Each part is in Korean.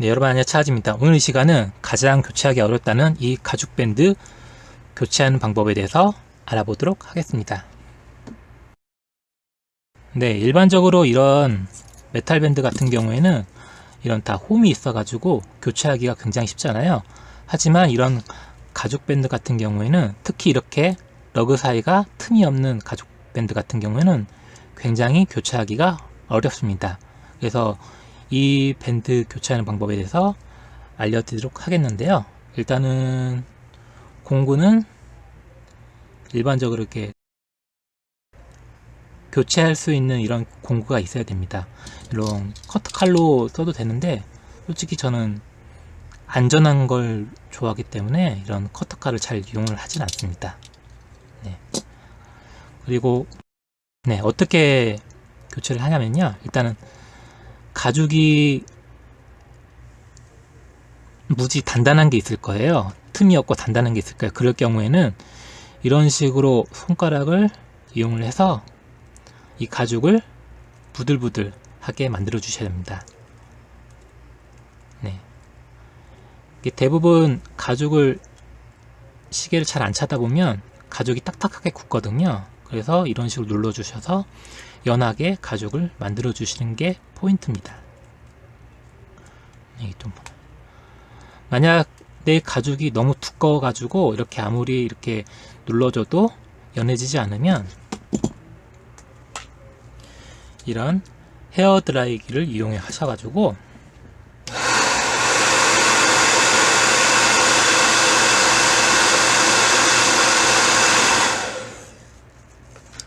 네, 여러분 안녕하십니까. 오늘 이 시간은 가장 교체하기 어렵다는 이 가죽 밴드 교체하는 방법에 대해서 알아보도록 하겠습니다. 네, 일반적으로 이런 메탈 밴드 같은 경우에는 이런 다 홈이 있어가지고 교체하기가 굉장히 쉽잖아요. 하지만 이런 가죽 밴드 같은 경우에는 특히 이렇게 러그 사이가 틈이 없는 가죽 밴드 같은 경우에는 굉장히 교체하기가 어렵습니다. 그래서 이 밴드 교체하는 방법에 대해서 알려드리도록 하겠는데요. 일단은 공구는 일반적으로 이렇게 교체할 수 있는 이런 공구가 있어야 됩니다. 이런 커트 칼로 써도 되는데 솔직히 저는 안전한 걸 좋아하기 때문에 이런 커터 칼을 잘 이용을 하진 않습니다. 네. 그리고 네 어떻게 교체를 하냐면요. 일단은 가죽이 무지 단단한 게 있을 거예요. 틈이 없고 단단한 게 있을 거예요. 그럴 경우에는 이런 식으로 손가락을 이용을 해서 이 가죽을 부들부들 하게 만들어 주셔야 됩니다. 네. 대부분 가죽을 시계를 잘 안 차다 보면 가죽이 딱딱하게 굳거든요. 그래서 이런 식으로 눌러 주셔서 연하게 가죽을 만들어 주시는 게 포인트입니다. 좀 만약 내 가죽이 너무 두꺼워 가지고 이렇게 아무리 이렇게 눌러줘도 연해지지 않으면 이런 헤어 드라이기를 이용해 하셔가지고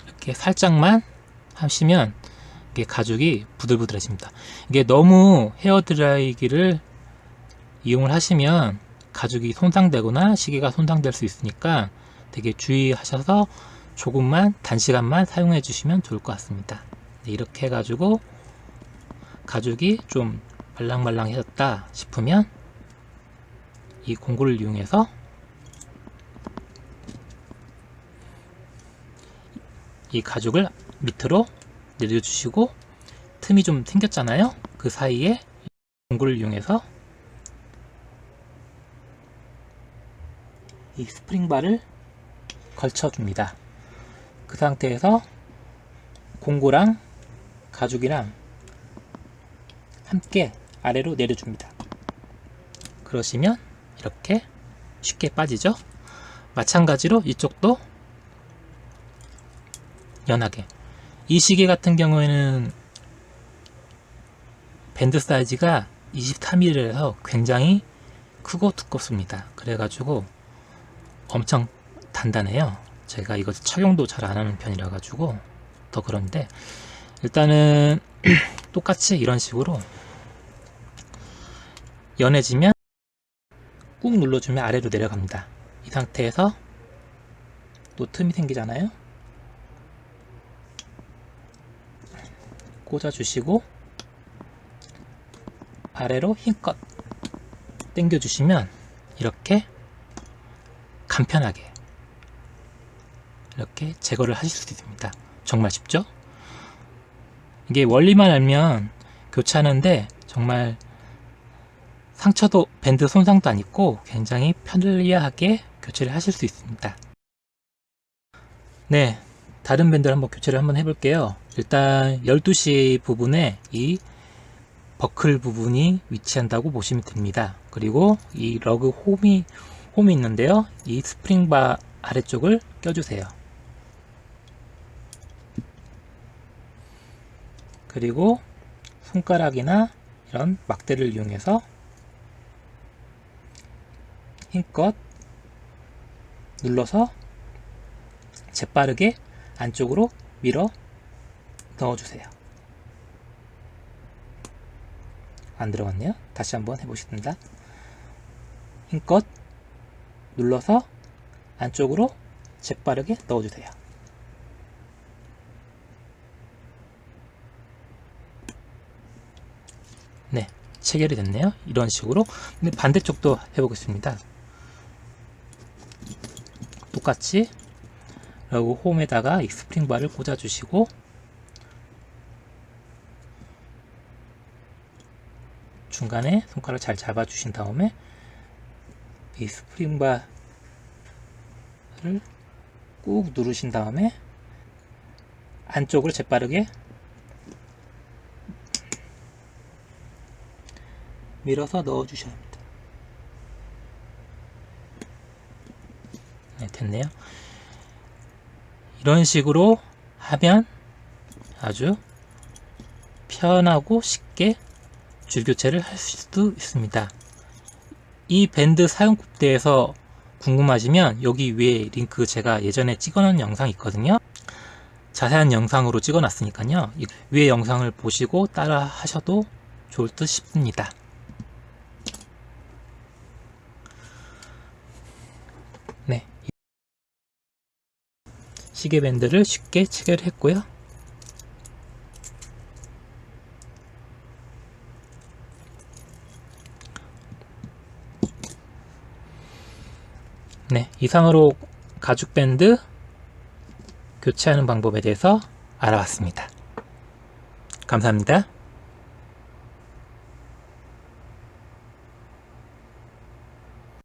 이렇게 살짝만 하시면 이게 가죽이 부들부들해집니다. 이게 너무 헤어 드라이기를 이용을 하시면 가죽이 손상되거나 시계가 손상될 수 있으니까 되게 주의하셔서 조금만 단시간만 사용해 주시면 좋을 것 같습니다. 네, 이렇게 해가지고 가죽이 좀 말랑말랑해졌다 싶으면 이 공구를 이용해서 이 가죽을 밑으로 내려주시고 틈이 좀 생겼잖아요. 그 사이에 공구를 이용해서 이 스프링바를 걸쳐줍니다. 그 상태에서 공구랑 가죽이랑 함께 아래로 내려줍니다. 그러시면 이렇게 쉽게 빠지죠? 마찬가지로 이쪽도 연하게. 이 시계 같은 경우에는 밴드 사이즈가 23mm라서 굉장히 크고 두껍습니다. 그래가지고 엄청 단단해요. 제가 이거 착용도 잘 안하는 편이라 가지고 더 그런데 일단은 똑같이 이런 식으로 연해지면 꾹 눌러주면 아래로 내려갑니다. 이 상태에서 또 틈이 생기잖아요 꽂아주시고 아래로 힘껏 당겨주시면 이렇게 간편하게 이렇게 제거를 하실 수 있습니다. 정말 쉽죠? 이게 원리만 알면 교체하는데 정말 상처도 밴드 손상도 안 있고 굉장히 편리하게 교체를 하실 수 있습니다. 네, 다른 밴드를 한번 교체를 한번 해볼게요. 일단 12시 부분에 이 버클 부분이 위치한다고 보시면 됩니다. 그리고 이 러그 홈이 홈이 있는데요. 이 스프링바 아래쪽을 껴주세요. 그리고 손가락이나 이런 막대를 이용해서 힘껏 눌러서 재빠르게 안쪽으로 밀어 넣어주세요. 안 들어갔네요. 다시 한번 해보겠습니다. 힘껏 눌러서 안쪽으로 재빠르게 넣어주세요. 네, 체결이 됐네요. 이런 식으로. 반대쪽도 해보겠습니다. 똑같이 그리고 홈에다가 이 스프링 바를 꽂아주시고 중간에 손가락 잘 잡아주신 다음에 이 스프링 바를 꾹 누르신 다음에 안쪽으로 재빠르게 밀어서 넣어 주셔야 합니다. 네, 됐네요. 이런 식으로 하면 아주 편하고 쉽게 줄 교체를 할 수도 있습니다. 이 밴드 사용법에 대해서 궁금하시면 여기 위에 링크 제가 예전에 찍어놓은 영상 있거든요. 자세한 영상으로 찍어놨으니까요. 이 위에 영상을 보시고 따라 하셔도 좋을 듯 싶습니다. 시계 밴드를 쉽게 체결 했고요. 네, 이상으로 가죽 밴드 교체하는 방법에 대해서 알아봤습니다. 감사합니다.